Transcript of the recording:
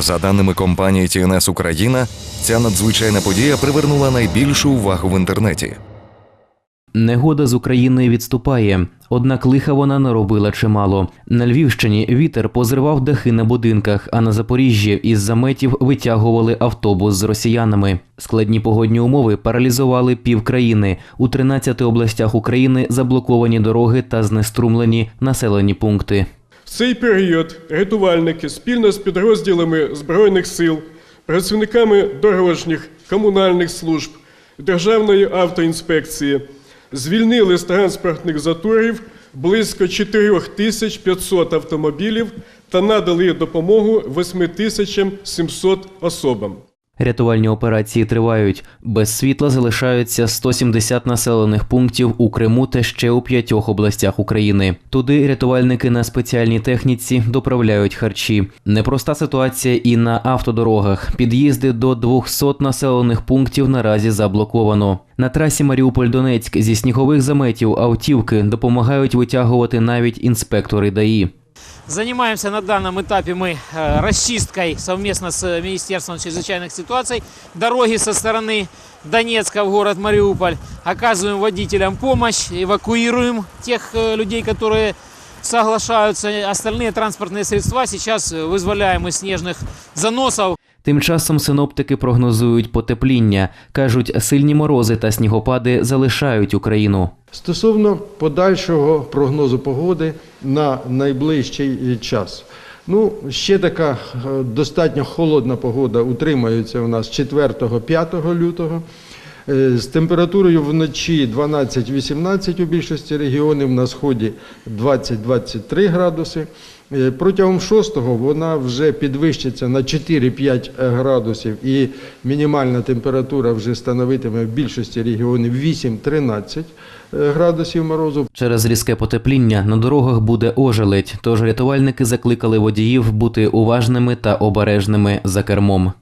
За даними компанії TNS Україна, ця надзвичайна подія привернула найбільшу увагу в інтернеті. Негода з України відступає, однак лиха вона наробила чимало. На Львівщині вітер позривав дахи на будинках, а на Запоріжжі із заметів витягували автобус з росіянами. Складні погодні умови паралізували півкраїни. У 13 областях України заблоковані дороги та знеструмлені населені пункти. Цей період рятувальники спільно з підрозділами Збройних сил, працівниками дорожніх, комунальних служб, Державної автоінспекції звільнили з транспортних заторів близько 4500 автомобілів та надали допомогу 8700 особам. Рятувальні операції тривають. Без світла залишаються 170 населених пунктів у Криму та ще у п'ятьох областях України. Туди рятувальники на спеціальній техніці доправляють харчі. Непроста ситуація і на автодорогах. Під'їзди до 200 населених пунктів наразі заблоковано. На трасі Маріуполь-Донецьк зі снігових заметів автівки допомагають витягувати навіть інспектори ДАІ. Занимаемся на данном этапе мы э, расчисткой совместно с э, Министерством чрезвычайных ситуаций дороги со стороны Донецка в город Мариуполь. Оказываем водителям помощь, эвакуируем тех э, людей, которые соглашаются. Остальные транспортные средства сейчас э, вызволяем из снежных заносов. Тим часом синоптики прогнозують потепління. кажуть, сильні морози та снігопади залишають Україну. Стосовно подальшого прогнозу погоди на найближчий час. Ну, ще така е, достатньо холодна погода утримається у нас 4-5 лютого. Е, З температурою вночі 12-18 у більшості регіонів, на сході 20-23 градуси. Е, Протягом 6-го вона вже підвищиться на 4-5 градусів і мінімальна температура вже становитиме в більшості регіонів 8-13 градусів морозу. Через різке потепління на дорогах буде ожеледь, тож рятувальники закликали водіїв бути уважними та обережними за кермом.